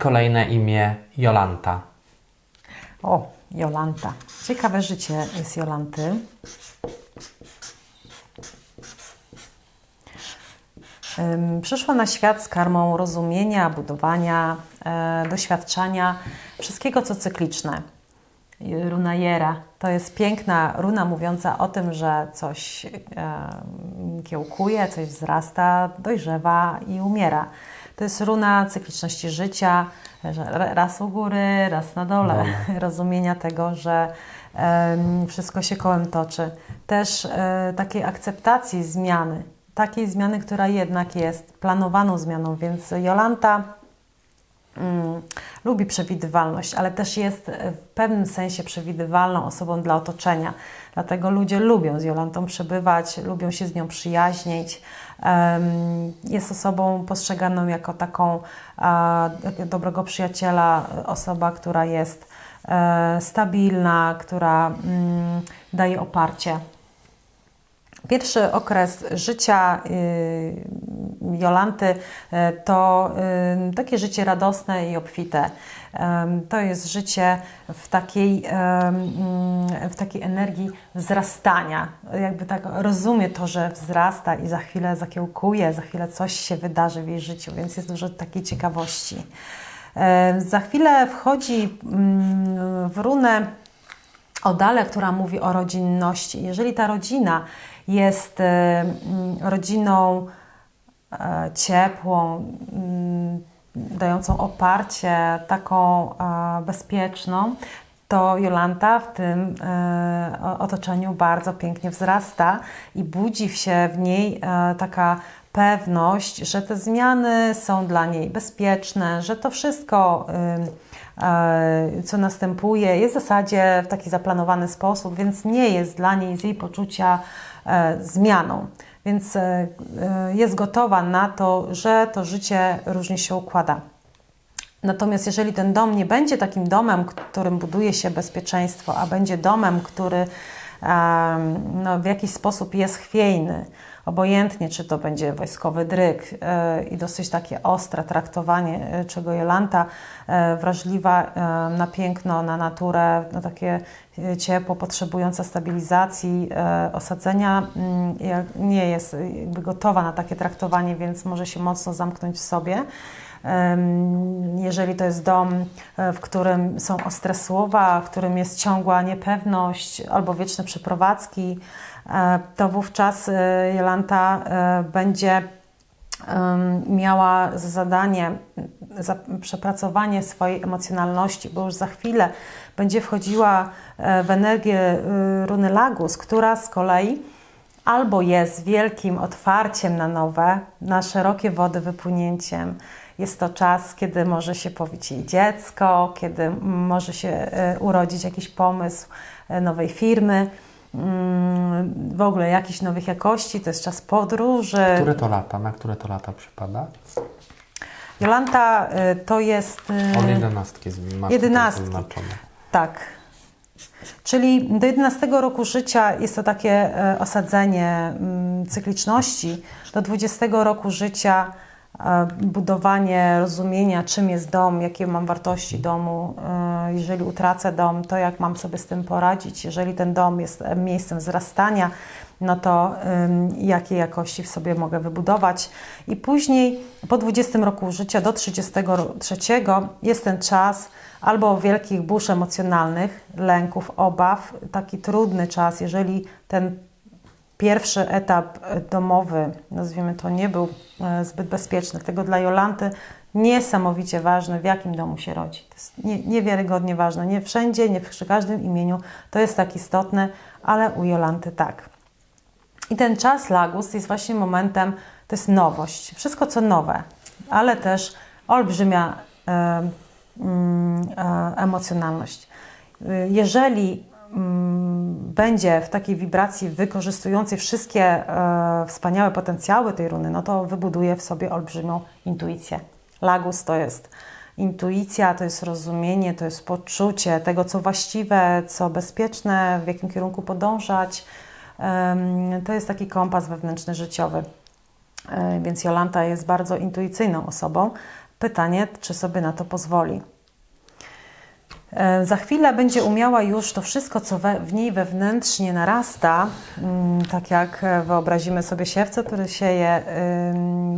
kolejne imię Jolanta. O, Jolanta. Ciekawe życie jest Jolanty. Przyszła na świat z karmą rozumienia, budowania, e, doświadczania wszystkiego, co cykliczne. Runa Jera to jest piękna runa mówiąca o tym, że coś kiełkuje, coś wzrasta, dojrzewa i umiera. To jest runa cykliczności życia, raz u góry, raz na dole, rozumienia tego, że em, wszystko się kołem toczy. Też e, takiej akceptacji zmiany, takiej zmiany, która jednak jest planowaną zmianą, więc Jolanta mm, lubi przewidywalność, ale też jest e, w pewnym sensie przewidywalną osobą dla otoczenia. Dlatego ludzie lubią z Jolantą przebywać, lubią się z nią przyjaźnić. Em, Jest osobą postrzeganą jako taką a, dobrego przyjaciela, osoba, która jest e, stabilna, która mm, daje oparcie. Pierwszy okres życia y, Jolanty y, to y, takie życie radosne i obfite. To jest życie w takiej, w takiej energii wzrastania. Jakby tak rozumie to, że wzrasta i za chwilę zakiełkuje, za chwilę coś się wydarzy w jej życiu, więc jest dużo takiej ciekawości. Em, Za chwilę wchodzi mm, w runę Odale, która mówi o rodzinności. Jeżeli ta rodzina jest e, mm, rodziną e, ciepłą, mm, dającą oparcie, taką e, bezpieczną, to Jolanta w tym otoczeniu bardzo pięknie wzrasta i budzi się w niej taka pewność, że te zmiany są dla niej bezpieczne, że to wszystko, e, co następuje, jest w zasadzie w taki zaplanowany sposób, więc nie jest dla niej z jej poczucia e, zmianą. Więc e, jest gotowa na to, że to życie różnie się układa. Natomiast jeżeli ten dom nie będzie takim domem, którym buduje się bezpieczeństwo, a będzie domem, który no, w jakiś sposób jest chwiejny, obojętnie czy to będzie wojskowy dryk e, i dosyć takie ostre traktowanie, e, czego Jolanta e, wrażliwa na piękno, na naturę, na takie ciepło, potrzebująca stabilizacji, osadzenia, mm, nie jest gotowa na takie traktowanie, więc może się mocno zamknąć w sobie. Jeżeli to jest dom, e, w którym są ostre słowa, w którym jest ciągła niepewność albo wieczne przeprowadzki, e, to wówczas e, Jolanta e, będzie miała za zadanie za przepracowanie swojej emocjonalności, bo już za chwilę będzie wchodziła w energię runy Lagus, która z kolei albo jest wielkim otwarciem na nowe, na szerokie wody wypłynięciem. Jest to czas, kiedy może się powić jej dziecko, kiedy może się e, urodzić jakiś pomysł e, nowej firmy, mm, w ogóle jakichś nowych jakości. To jest czas podróży. Które to lata? Na które to lata przypada? Jolanta e, to jest. Od jedenastki masz Jedenastki. Tak. Czyli do 11 roku życia jest to takie osadzenie mm, cykliczności. Do 20 roku życia budowanie rozumienia, czym jest dom, jakie mam wartości domu. E, Jeżeli utracę dom, to jak mam sobie z tym poradzić. Jeżeli ten dom jest e, miejscem wzrastania, no to jakie jakości w sobie mogę wybudować. I później po 20 roku życia do 33 jest ten czas albo wielkich burz emocjonalnych, lęków, obaw, taki trudny czas, jeżeli ten pierwszy etap e, domowy, nazwijmy to, nie był e, zbyt bezpieczny. Tego dla Jolanty niesamowicie ważne, w jakim domu się rodzi. To jest nie, niewiarygodnie ważne. Nie wszędzie, nie przy każdym imieniu to jest tak istotne, ale u Jolanty tak. I ten czas Lagus jest właśnie momentem, to jest nowość, wszystko co nowe, ale też olbrzymia e, mm, e, emocjonalność. Y, Jeżeli będzie w takiej wibracji wykorzystującej wszystkie e, wspaniałe potencjały tej runy, no to wybuduje w sobie olbrzymią intuicję. Lagus to jest intuicja, to jest rozumienie, to jest poczucie tego, co właściwe, co bezpieczne, w jakim kierunku podążać. To jest taki kompas wewnętrzny życiowy. E, Więc Jolanta jest bardzo intuicyjną osobą. Pytanie, czy sobie na to pozwoli. E, Za chwilę będzie umiała już to wszystko, co we, w niej wewnętrznie narasta, mm, tak jak e, wyobrazimy sobie siewce, który sieje,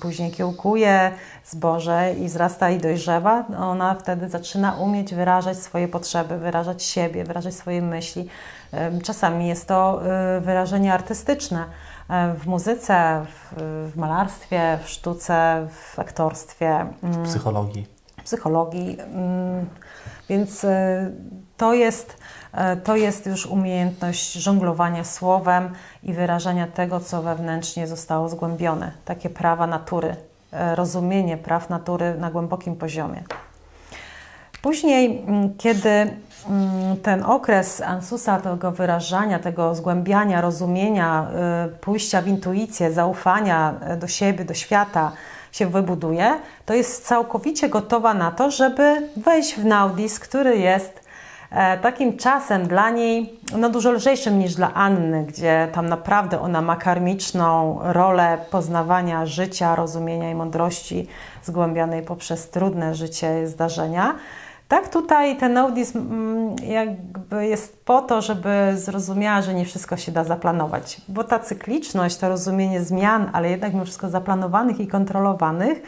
później kiełkuje zboże i wzrasta i dojrzewa, ona wtedy zaczyna umieć wyrażać swoje potrzeby, wyrażać siebie, wyrażać swoje myśli. Czasami jest to y, wyrażenie artystyczne e, w muzyce, w, w malarstwie, w sztuce, w aktorstwie. W psychologii. Psychologii. mm, Więc y, to jest, e, to jest już umiejętność żonglowania słowem i wyrażania tego, co wewnętrznie zostało zgłębione. Takie prawa natury, e, rozumienie praw natury na głębokim poziomie. Później, mm, kiedy mm, ten okres Ansusa, tego wyrażania, tego zgłębiania, rozumienia, pójścia w intuicję, zaufania do siebie, do świata się wybuduje, to jest całkowicie gotowa na to, żeby wejść w Naudis, który jest e, takim czasem dla niej no, dużo lżejszym niż dla Anny, gdzie tam naprawdę ona ma karmiczną rolę poznawania życia, rozumienia i mądrości zgłębianej poprzez trudne życie, zdarzenia. Tak, tutaj ten audizm mm, jakby jest po to, żeby zrozumiała, że nie wszystko się da zaplanować, bo ta cykliczność, to rozumienie zmian, ale jednak mimo wszystko zaplanowanych i kontrolowanych,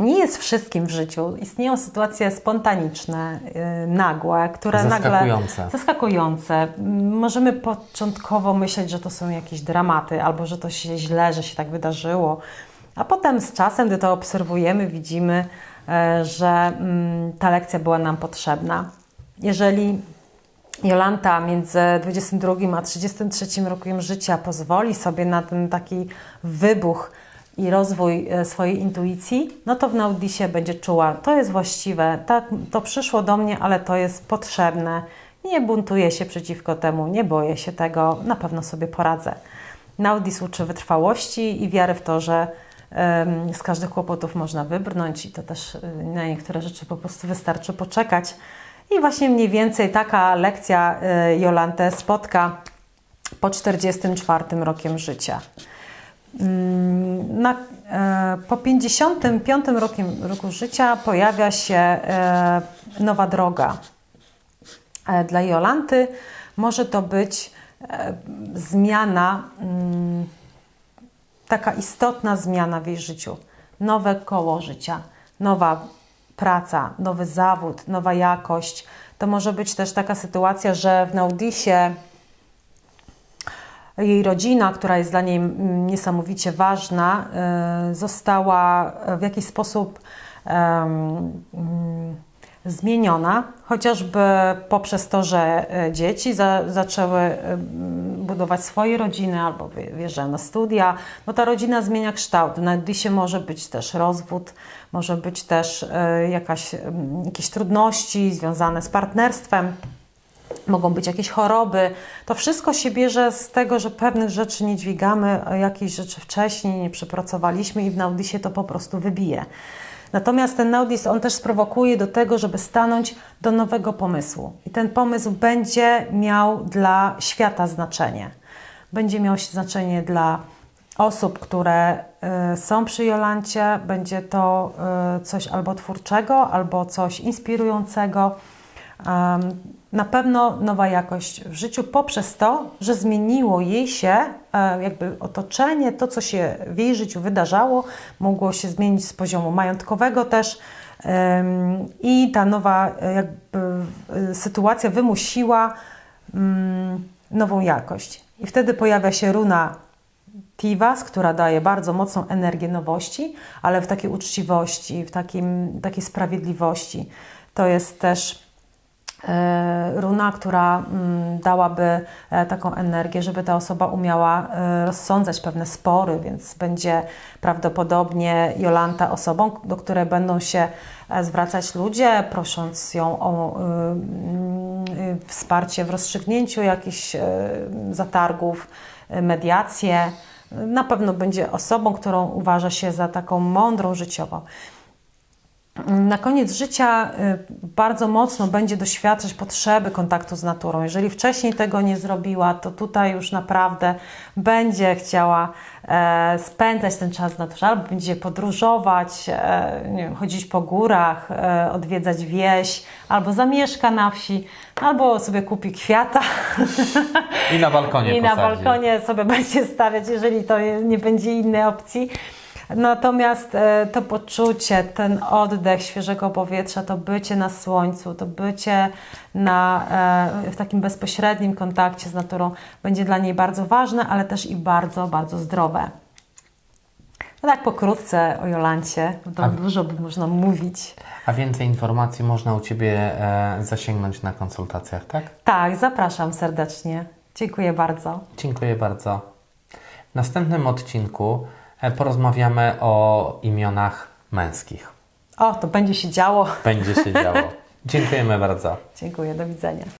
nie jest wszystkim w życiu. Istnieją sytuacje spontaniczne, yy, nagłe, które nagle. Zaskakujące. Zaskakujące. M, Możemy początkowo myśleć, że to są jakieś dramaty, albo że to się źle, że się tak wydarzyło, a potem z czasem, gdy to obserwujemy, widzimy, że mm, ta lekcja była nam potrzebna. Jeżeli Jolanta między 22 a 33 rokiem życia pozwoli sobie na ten taki wybuch i rozwój e, swojej intuicji, no to w Naudisie będzie czuła, to jest właściwe, tak, to przyszło do mnie, ale to jest potrzebne. Nie buntuję się przeciwko temu, nie boję się tego, na pewno sobie poradzę. Naudis uczy wytrwałości i wiary w to, że z każdych kłopotów można wybrnąć i to też y, na niektóre rzeczy po prostu wystarczy poczekać. I właśnie mniej więcej taka lekcja y, Jolantę spotka po 44 rokiem życia. Mm, Na, e, po 55 rokiem, roku życia pojawia się e, nowa droga. E, Dla Jolanty może to być zmiana, mm, taka istotna zmiana w jej życiu. Nowe koło życia, nowa praca, nowy zawód, nowa jakość. To może być też taka sytuacja, że w Naudisie jej rodzina, która jest dla niej niesamowicie ważna, y, została w jakiś sposób mm, zmieniona, chociażby poprzez to, że e, dzieci za, zaczęły budować swoje rodziny albo wyjeżdżają na studia. No ta rodzina zmienia kształt. Na Disie może być też rozwód, może być też e, jakaś, em, jakieś trudności związane z partnerstwem mogą być jakieś choroby. To wszystko się bierze z tego, że pewnych rzeczy nie dźwigamy, a jakieś rzeczy wcześniej nie przepracowaliśmy i w Naudisie to po prostu wybije. Natomiast ten Naudis, on też sprowokuje do tego, żeby stanąć do nowego pomysłu. I ten pomysł będzie miał dla świata znaczenie. Będzie miał znaczenie dla osób, które y, są przy Jolancie. Będzie to y, coś albo twórczego, albo coś inspirującego. Na pewno nowa jakość w życiu poprzez to, że zmieniło jej się e, jakby otoczenie, to co się w jej życiu wydarzało, mogło się zmienić z poziomu majątkowego też i ta nowa e, jakby e, sytuacja wymusiła mm, nową jakość. I wtedy pojawia się runa Tivas, która daje bardzo mocną energię nowości, ale w takiej uczciwości, w takim, takiej sprawiedliwości. To jest też runa, która mm, dałaby e, taką energię, żeby ta osoba umiała e, rozsądzać pewne spory, więc będzie prawdopodobnie Jolanta osobą, do której będą się e, zwracać ludzie, prosząc ją o y, wsparcie w rozstrzygnięciu jakichś e, zatargów, e, mediację. Na pewno będzie osobą, którą uważa się za taką mądrą życiowo. Na koniec życia y, bardzo mocno będzie doświadczać potrzeby kontaktu z naturą. Jeżeli wcześniej tego nie zrobiła, to tutaj już naprawdę będzie chciała e, spędzać ten czas w naturze, albo będzie podróżować, e, wiem, chodzić po górach, e, odwiedzać wieś, albo zamieszka na wsi, albo sobie kupi kwiata I na balkonie i na posadzi. balkonie sobie będzie stawiać, jeżeli to nie będzie innej opcji. Natomiast e, to poczucie, ten oddech świeżego powietrza, to bycie na słońcu, to bycie na, e, w takim bezpośrednim kontakcie z naturą będzie dla niej bardzo ważne, ale też i bardzo, bardzo zdrowe. No tak pokrótce o Jolancie, bo to A- dużo by można mówić. A więcej informacji można u Ciebie e, zasięgnąć na konsultacjach, tak? Tak, zapraszam serdecznie. Dziękuję bardzo. Dziękuję bardzo. W następnym odcinku porozmawiamy o imionach męskich. O, to będzie się działo. Będzie się działo. Dziękujemy bardzo. Dziękuję, do widzenia.